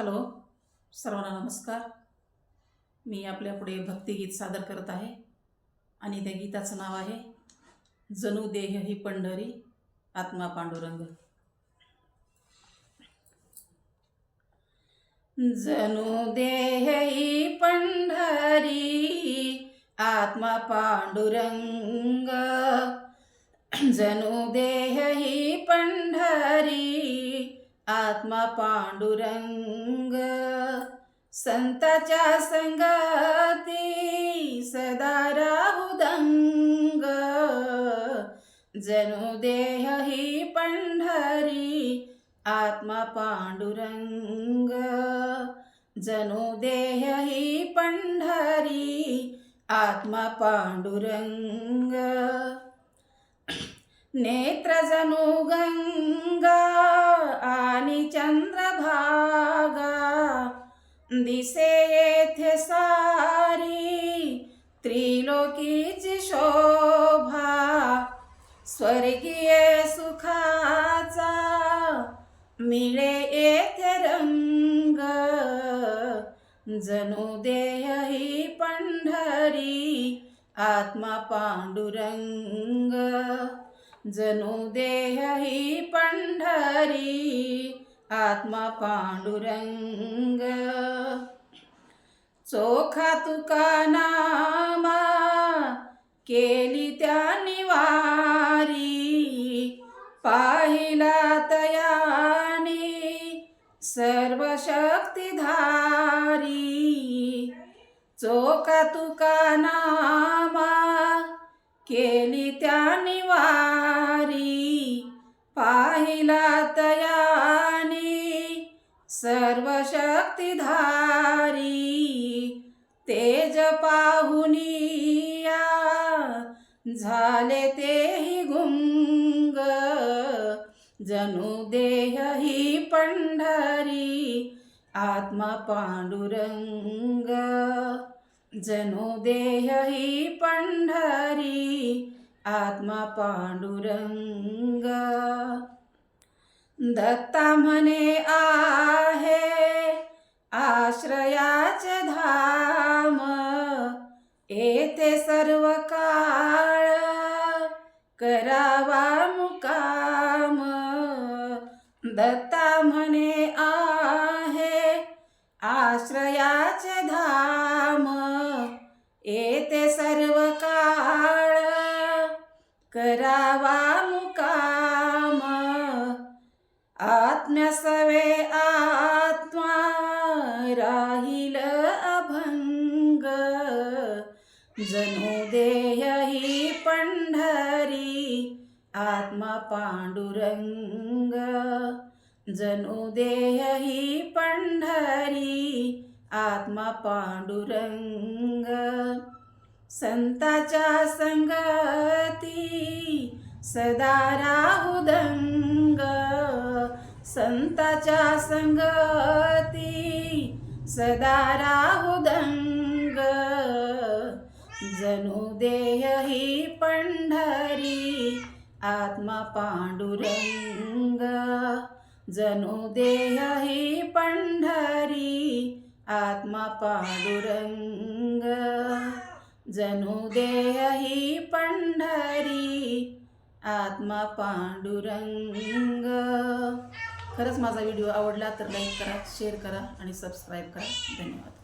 Hello सर्वांना नमस्कार. मी आपल्यापुढे भक्तिगीत सादर करत आहे आणि त्या गीताचं नाव आहे जणू देह ही पंढरी आत्मा पांडुरंग. जणू देह ही पंढरी आत्मा पांडुरंग. जणू देह ही पंढरी आत्मा पांडुरंग संताच्या संगती सदा राहुदंग जणू देह ही पंढरी आत्मा पांडुरंग जणू देह ही पंढरी आत्मा पांडुरंग नेत्रजनु गङ्गा आणि चंद्रभागा दिसे येथे सारी त्रिलोकीची शोभा स्वर्गीय सुखाचा मिळे येथे रंग जणू देह ही पंढरी आत्मा पांडुरंग. जणू देह ही पंढरी आत्मा पांडुरंग। चोखा तुका नामा केली त्या निवारी पाहिला तयानी सर्व शक्तिधारी चोखा तुका नामा केली त्या निवारी पाहिला तयानी सर्व शक्तिधारी. तेज पाहुनिया झाले तेही गुंग. जणू देह ही पंढरी आत्मा पांडुरंग. जणू देह ही पंढरी आत्मा पांडुरंग. दत्ता म्हणे आहे आश्रयाचे धाम. येथे सर्व काळ करावा मुकाम. दत्ता म्हणे आ आश्रयाचे धाम. येते सर्व काळ करावा मुकाम. आत्म्यासवे आत्मा राहील अभंग. जणू देह ही पंढरी आत्मा पांडुरंग. जणू देह ही पंढरी आत्मा पांडुरंग. संताच्या संगती सदा राहुदंग संताच्या संगती सदा राहुदंग जणू देह ही पंढरी आत्मा पांडुरंग. जणू देह ही पंढरी आत्मा पांडुरंग. जणू देह ही पंढरी आत्मा पांडुरंग. खरंच माझा व्हिडिओ आवडला तर लाईक करा शेअर करा आणि सबस्क्राईब करा. धन्यवाद.